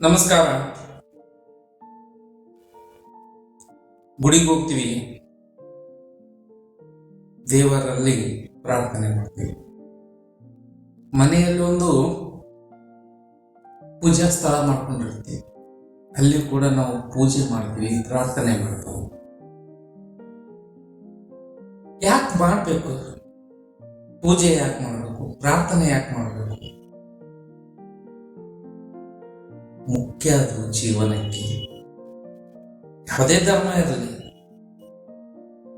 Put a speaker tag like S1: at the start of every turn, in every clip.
S1: ನಮಸ್ಕಾರ. ಗುಡಿಗೆ ಹೋಗ್ತೀವಿ. ದೇವರಲ್ಲಿ ಪ್ರಾರ್ಥನೆ ಮಾಡ್ತೀವಿ. ಮನೆಯಲ್ಲಿ ಒಂದು ಪೂಜಾ ಸ್ಥಳ ಮಾಡ್ಕೊಂಡಿರ್ತೀವಿ. ಅಲ್ಲಿ ಕೂಡ ನಾವು ಪೂಜೆ ಮಾಡ್ತೀವಿ, ಪ್ರಾರ್ಥನೆ ಮಾಡ್ತೀವಿ. ಯಾಕೆ ಮಾಡಬೇಕು? ಪೂಜೆ ಯಾಕೆ ಮಾಡಬೇಕು? ಪ್ರಾರ್ಥನೆ ಯಾಕೆ ಮಾಡಬೇಕು? ಮುಖ್ಯ ಅದು ಜೀವನಕ್ಕೆ. ಯಾವುದೇ ಧರ್ಮ ಇರಲಿ.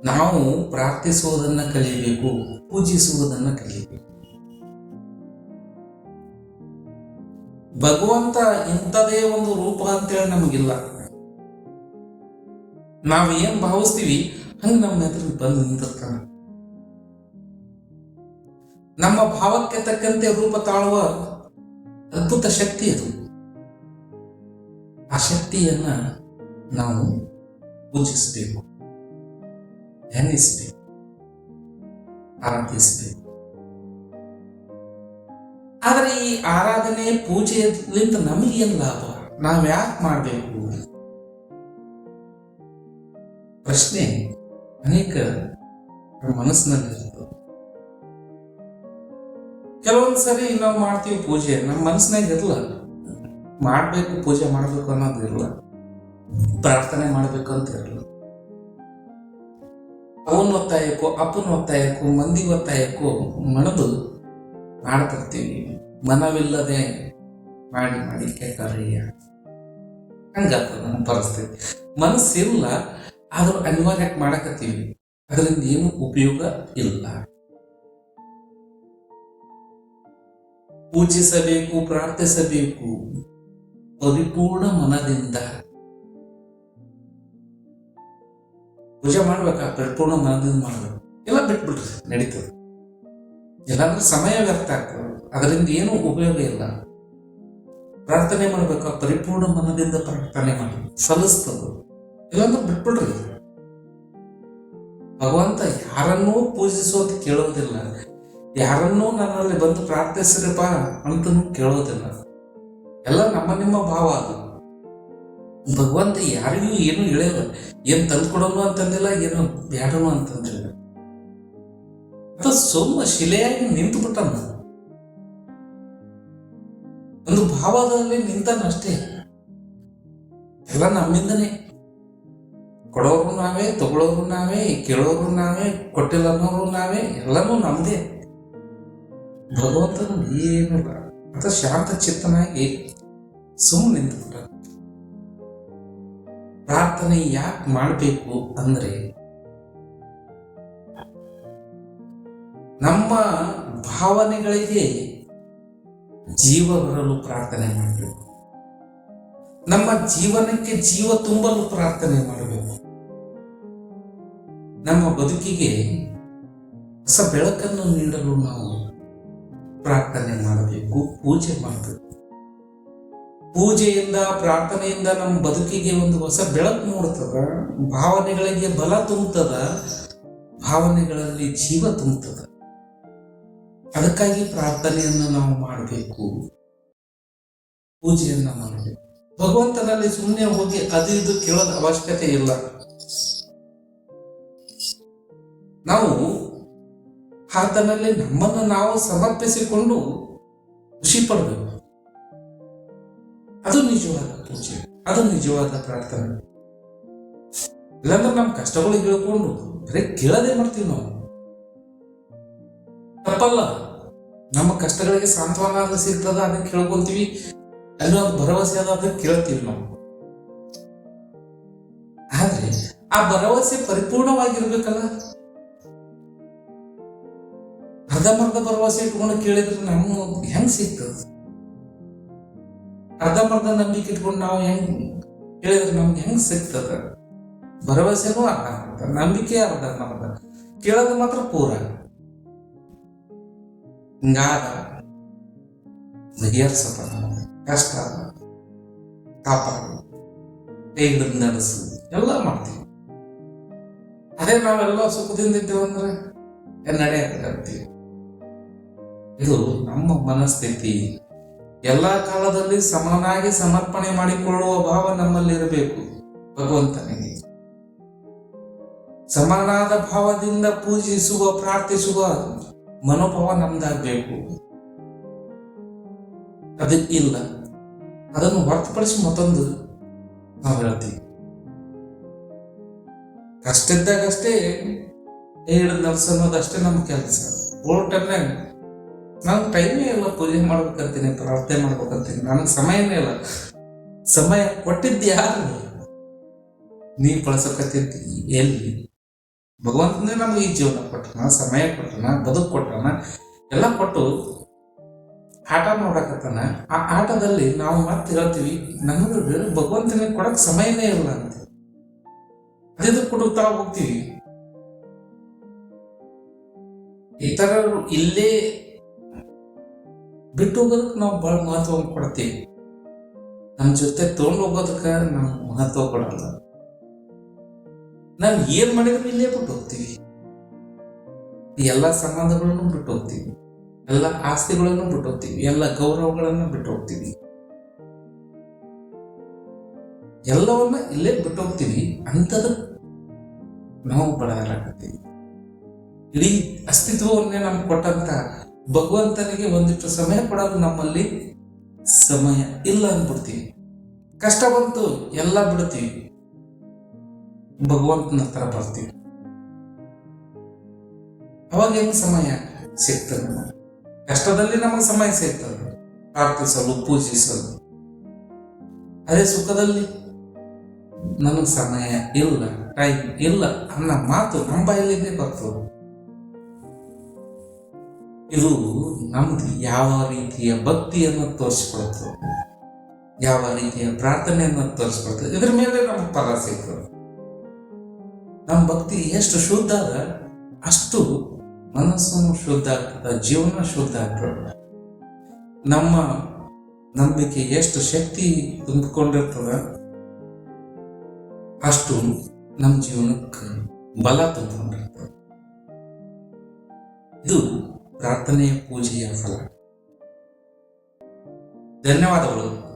S1: ನಾವು ಪ್ರಾರ್ಥಿಸುವುದನ್ನ ಕಲಿಯಬೇಕು ಪೂಜಿಸುವುದನ್ನ ಕಲಿಯಬೇಕು ಭಗವಂತ ಇಂಥದೇ ಒಂದು ರೂಪ ಅಂತೇಳಿ ನಮಗಿಲ್ಲ. ನಾವು ಏನ್ ಭಾವಿಸ್ತೀವಿ, ಹಂಗ ನಮ್ಮ ಎದುರು ಬಂದು ನಿಂತಿರ್ತಾನೆ. ನಮ್ಮ ಭಾವಕ್ಕೆ ತಕ್ಕಂತೆ ರೂಪ ತಾಳುವ ಅದ್ಭುತ ಶಕ್ತಿ ಅದು. ಶಕ್ತಿಯನ್ನ ನಾವು ಪೂಜಿಸಬೇಕು, ಧ್ಯಾನಿಸಬೇಕು, ಆರಾಧಿಸಬೇಕು. ಆದರೆ ಈ ಆರಾಧನೆ ಪೂಜೆಯಿಂದ ನಮಗೇನು ಲಾಭ? ನಾವು ಯಾಕೆ ಮಾಡಬೇಕು? ಪ್ರಶ್ನೆ ಅನೇಕ ಮನಸ್ಸಿನಲ್ಲಿ ಕೆಲವೊಂದ್ಸರಿ ಕೆಲವೊಂದು ಸರಿ ನಾವು ಮಾಡ್ತೀವಿ ಪೂಜೆ, ನಮ್ಮ ಮನಸ್ಸಿನಾಗ ಇರಲ್ಲ. ಮಾಡಬೇಕು, ಪೂಜೆ ಮಾಡಬೇಕು ಅನ್ನೋದು ಇರಲ್ಲ. ಪ್ರಾರ್ಥನೆ ಮಾಡಬೇಕು ಅಂತ ಇರಲ್ಲ. ಅವನ ಒತ್ತಾಯಕ್ಕೂ, ಅಪ್ಪನ ಒತ್ತಾಯಕ್ಕೂ, ಮಂದಿ ಒತ್ತಾಯಕ್ಕೂ ಮಣದು ಮಾಡ್ತಿರ್ತೀವಿ. ಮನವಿಲ್ಲದೆ ಮಾಡಿ ಮಾಡಿ ಕೆಟ್ಟರಿಯ ಹಂಗಾಗ್ತದೆ ನಮ್ಮ ಪರಿಸ್ಥಿತಿ. ಮನಸ್ಸಿಲ್ಲ, ಆದ್ರೂ ಅನಿವಾರ್ಯಕ್ಕೆ ಮಾಡಕತ್ತೀವಿ. ಅದರಿಂದ ಏನು ಉಪಯೋಗ ಇಲ್ಲ. ಪೂಜಿಸಬೇಕು, ಪ್ರಾರ್ಥಿಸಬೇಕು. ಪರಿಪೂರ್ಣ ಮನದಿಂದ. ಪೂಜೆ ಮಾಡ್ಬೇಕಾ? ಪರಿಪೂರ್ಣ ಮನದಿಂದ ಮಾಡ್ಬೇಕು ಎಲ್ಲ ಬಿಟ್ಬಿಡ್ರಿ ನಡೀತದೆ. ಇಲ್ಲಾಂದ್ರೆ ಸಮಯ ವ್ಯರ್ಥ ಆಗ್ತದೆ. ಅದರಿಂದ ಏನೂ ಉಪಯೋಗ ಇಲ್ಲ. ಪ್ರಾರ್ಥನೆ ಮಾಡ್ಬೇಕಾ? ಪರಿಪೂರ್ಣ ಮನದಿಂದ ಪ್ರಾರ್ಥನೆ ಮಾಡಿ ಸಲ್ಲಿಸ್ತದ. ಇಲ್ಲಾಂದ್ರೆ ಬಿಟ್ಬಿಡ್ರಿ ಭಗವಂತ ಯಾರನ್ನೂ ಪೂಜಿಸೋದು ಕೇಳೋದಿಲ್ಲ. ಯಾರನ್ನೂ ನನ್ನಲ್ಲಿ ಬಂದು ಪ್ರಾರ್ಥಿಸ್ರಪ್ಪ ಅಂತನೂ ಕೇಳೋದಿಲ್ಲ. ಎಲ್ಲ ನಮ್ಮ ನಿಮ್ಮ ಭಾವ ಅದು. ಭಗವಂತ ಯಾರಿಗೂ ಏನು ಇಳೆಯಲ್ಲ ಏನ್ ತಂದ್ಕೊಡೋನು ಅಂತಂದಿಲ್ಲ, ಏನು ಬ್ಯಾಡನು ಅಂತಂದಿಲ್ಲ. ಅಂತ ಸೋಮ ಶಿಲೆಯಾಗಿ ನಿಂತು ಬಿಟ್ಟನ. ಒಂದು ಭಾವದಲ್ಲಿ ನಿಂತನಷ್ಟೇ ಎಲ್ಲ ನಮ್ಮಿಂದನೇ. ಕೊಡೋರು ನಾವೇ, ತಗೊಳ್ಳೋರು ನಾವೇ, ಕೇಳೋರು ನಾವೇ, ಕೊಟ್ಟಿಲ್ಲ ಅನ್ನೋರು ನಾವೇ, ಎಲ್ಲನೂ ನಮ್ದೇ. ಭಗವಂತನು ಏನಿಲ್ಲ ಅಂತ ಶಾಂತ ಚಿತ್ತನಾಗಿ ಸುಮ್ಮನೆ ನಿಂತುಬಿಟ್ಟ. ಪ್ರಾರ್ಥನೆ ಯಾಕೆ ಮಾಡಬೇಕು ಅಂದ್ರೆ ನಮ್ಮ ಭಾವನೆಗಳಿಗೆ ಜೀವ ಬರಲು ಪ್ರಾರ್ಥನೆ ಮಾಡಬೇಕು. ನಮ್ಮ ಜೀವನಕ್ಕೆ ಜೀವ ತುಂಬಲು ಪ್ರಾರ್ಥನೆ ಮಾಡಬೇಕು. ನಮ್ಮ ಬದುಕಿಗೆ ಹೊಸ ಬೆಳಕನ್ನು ನೀಡಲು ನಾವು ಪ್ರಾರ್ಥನೆ ಮಾಡಬೇಕು, ಪೂಜೆ ಮಾಡಬೇಕು. ಪೂಜೆಯಿಂದ, ಪ್ರಾರ್ಥನೆಯಿಂದ ನಮ್ಮ ಬದುಕಿಗೆ ಒಂದು ಹೊಸ ಬೆಳಕು ಮೂಡ್ತದ ಭಾವನೆಗಳಿಗೆ ಬಲ ತುಂಬುತ್ತದ ಭಾವನೆಗಳಲ್ಲಿ ಜೀವ ತುಂಬುತ್ತದ ಅದಕ್ಕಾಗಿ ಪ್ರಾರ್ಥನೆಯನ್ನು ನಾವು ಮಾಡಬೇಕು, ಪೂಜೆಯನ್ನ ಮಾಡಬೇಕು. ಭಗವಂತನಲ್ಲಿ ಸುಮ್ಮನೆ ಹೋಗಿ ಅದು ಇದು ಕೇಳೋದ ಅವಶ್ಯಕತೆ ಇಲ್ಲ. ನಾವು ಆತನಲ್ಲಿ ನಮ್ಮನ್ನು ನಾವು ಸಮರ್ಪಿಸಿಕೊಂಡು ಖುಷಿ ಪಡಬೇಕು. ಅದು ನಿಜವಾದ ಪೂಜೆ. ಅದು ನಿಜವಾದ ಪ್ರಾರ್ಥನೆ. ಇಲ್ಲಾಂದ್ರೆ ನಮ್ಮ ಕಷ್ಟಗಳಿಗೆ ಹೇಳ್ಕೊಂಡು ಬರೀ ಕೇಳದೆ ಮಾಡ್ತೀವಿ ನಾವು. ತಪ್ಪಲ್ಲ. ನಮ್ಮ ಕಷ್ಟಗಳಿಗೆ ಸಾಂತ್ವನ ಸಿಗ್ತದ ಅದನ್ನ ಕೇಳ್ಕೊಂತೀವಿ. ಅಲ್ಲಿ ಒಂದು ಭರವಸೆ ಅದ ಅದನ್ನ ಕೇಳ್ತೀವಿ ನಾವು. ಆದ್ರೆ ಆ ಭರವಸೆ ಪರಿಪೂರ್ಣವಾಗಿರ್ಬೇಕಲ್ಲ. ಅರ್ಧಂಬರ್ಧ ಭರವಸೆ ಇಟ್ಕೊಂಡು ಕೇಳಿದ್ರೆ ನಮ್ಮ ಹೆಂಗ್ ಸಿಗ್ತದ? ಅರ್ಧಂಬರ್ಧ ನಂಬಿಕೆ ಇಟ್ಕೊಂಡು ನಾವು ಹೆಂಗ್ ಕೇಳಿದ್ರೆ ನಮ್ಗೆ ಹೆಂಗ್ ಸಿಕ್ತದ ಭರವಸೆನೂ ಅರ್ಧ ನಂಬಿಕೆ ಅರ್ಧ ನಮ್ದ ಕೇಳೋದು ಮಾತ್ರ ಪೂರ. ಹಿಂಗಾದ ಬಗೆಹರಿಸಪ್ಪ ನಮಗೆ ಕಷ್ಟ, ಕಾಪಾಡು ಕೈ ನಡೆಸು, ಎಲ್ಲ ಮಾಡ್ತೀವಿ. ಅದೇ ನಾವೆಲ್ಲ ಸುಖದಿಂದ ಇದ್ದೇವೆ ಅಂದ್ರೆ ನಡೆಯತ್ತೀವಿ ಇದು ನಮ್ಮ ಮನಸ್ಥಿತಿ. ಎಲ್ಲ ಕಾಲದಲ್ಲಿ ಸಮನಾಗಿ ಸಮರ್ಪಣೆ ಮಾಡಿಕೊಳ್ಳುವ ಭಾವ ನಮ್ಮಲ್ಲಿ ಇರಬೇಕು. ಭಗವಂತನಿಗೆ ಸಮನಾದ ಭಾವದಿಂದ ಪೂಜಿಸುವ, ಪ್ರಾರ್ಥಿಸುವ ಮನೋಭಾವ ನಮ್ದಾಗಬೇಕು. ಅದು ಇಲ್ಲ. ಅದನ್ನು ಹೊರತುಪಡಿಸಿ ಮತ್ತೊಂದು ನಾವು ಹೇಳ್ತೀವಿ. ಕಷ್ಟ ಇದ್ದಾಗಷ್ಟೇ ಹೇಳಿದ ನರ್ಸ್ ಅನ್ನೋದಷ್ಟೇ ನಮ್ಮ ಕೆಲಸ. ಓಲ್ ಟೈಮ್ನಾಗ ನಾನು ಟೈಮೇ ಇಲ್ಲ, ಪೂಜೆ ಮಾಡ್ಬೇಕಂತೀನಿ, ಪ್ರಾರ್ಥನೆ ಮಾಡ್ಬೇಕಂತೀನಿ. ನನಗೆ ಸಮಯನೇ ಇಲ್ಲ. ಸಮಯ ಕೊಟ್ಟಿದ್ದು ಯಾರು? ನೀ ಬಳಸಕತ್ತಿದ್ದಿ ಎಲ್ಲಿ? ಭಗವಂತನೇ ನಮಗೆ ಈ ಜೀವನ ಕೊಟ್ಟನ ಸಮಯ ಕೊಟ್ಟನ ಬದುಕು ಕೊಟ್ಟನ ಎಲ್ಲ ಕೊಟ್ಟು ಆಟ ನೋಡಕತ್ತಾನ. ಆ ಆಟದಲ್ಲಿ ನಾವು ಮತ್ತೆ ಹೇಳ್ತೀವಿ ನಮಗೆ ಭಗವಂತನಿಗೆ ಕೊಡಕ್ ಸಮಯನೇ ಇಲ್ಲ ಅಂತ. ಅದೇ ಕೊಡುತ್ತಾ ಹೋಗ್ತೀವಿ. ಇತರರು ಇಲ್ಲೇ ಬಿಟ್ಟು ಹೋಗೋದಕ್ಕೆ ನಾವು ಬಹಳ ಮಹತ್ವವನ್ನು ಕೊಡ್ತೀವಿ. ನಮ್ಮ ಜೊತೆ ತೊಗೊಂಡು ಹೋಗೋದಕ್ಕೆ ನಾವು ಮಹತ್ವ ಕೊಡಲ್ಲ. ನಾವು ಏನ್ ಮಾಡಿದ್ರು ಇಲ್ಲೇ ಬಿಟ್ಟು ಹೋಗ್ತೀವಿ ಎಲ್ಲ ಸಂಬಂಧಗಳನ್ನು ಬಿಟ್ಟು ಹೋಗ್ತೀವಿ ಎಲ್ಲ ಆಸ್ತಿಗಳನ್ನು ಬಿಟ್ಟು ಹೋಗ್ತೀವಿ ಎಲ್ಲ ಗೌರವಗಳನ್ನು ಬಿಟ್ಟು ಹೋಗ್ತೀವಿ ಎಲ್ಲವನ್ನ ಇಲ್ಲೇ ಬಿಟ್ಟು ಹೋಗ್ತೀವಿ ಅಂಥದ ನಾವು ಬಡವರಾಗ್ತೀವಿ ಇಡೀ ಅಸ್ತಿತ್ವವನ್ನೇ ನಮ್ಗೆ ಕೊಟ್ಟಂತ ಭಗವಂತನಿಗೆ ಒಂದಿಷ್ಟು ಸಮಯ ಕೊಡೋದು ನಮ್ಮಲ್ಲಿ ಸಮಯ ಇಲ್ಲ ಅಂದ್ಬಿಡ್ತೀವಿ ಕಷ್ಟ ಬಂತು ಎಲ್ಲ ಬಿಡ್ತೀವಿ. ಭಗವಂತನ ಹತ್ರ ಬರ್ತೀವಿ. ಅವಾಗ ಹೆಂಗ್ ಸಮಯ ಸಿಗ್ತದೆ ನಮಗೆ? ಕಷ್ಟದಲ್ಲಿ ನಮಗೆ ಸಮಯ ಸಿಗ್ತದೆ. ಪ್ರಾರ್ಥಿಸಲು, ಪೂಜಿಸಲು. ಅದೇ ಸುಖದಲ್ಲಿ ನನಗೆ ಸಮಯ ಇಲ್ಲ ಟೈಮ್ ಇಲ್ಲ ಅನ್ನೋ ಮಾತು ನಮ್ಮ ಬಾಯಲ್ಲಿಂದೇ ಬರ್ತದೆ. ಇದು ನಮ್ದು ಯಾವ ರೀತಿಯ ಭಕ್ತಿಯನ್ನು ತೋರಿಸ್ಕೊಳ್ತದೆ ಯಾವ ರೀತಿಯ ಪ್ರಾರ್ಥನೆಯನ್ನು ತೋರಿಸ್ಕೊಳ್ತದೆ ಇದ್ರ ಮೇಲೆ ನಮ್ಗೆ ಫಲ ಸಿಗ್ತದೆ. ನಮ್ಮ ಭಕ್ತಿ ಎಷ್ಟು ಶುದ್ಧ ಅದ, ಅಷ್ಟು ಮನಸ್ಸನ್ನು ಶುದ್ಧ ಆಗ್ತದ, ಜೀವನ ಶುದ್ಧ ಆಗ್ತದ. ನಮ್ಮ ನಂಬಿಕೆ ಎಷ್ಟು ಶಕ್ತಿ ತುಂಬಿಕೊಂಡಿರ್ತದ, ಅಷ್ಟು ನಮ್ಮ ಜೀವನಕ್ಕೆ ಬಲ ತುಂಬಿಕೊಂಡಿರ್ತದೆ. ಇದು പ്രാർത്ഥനയും പൂജയും ഫലം. ധന്യവാദങ്ങളും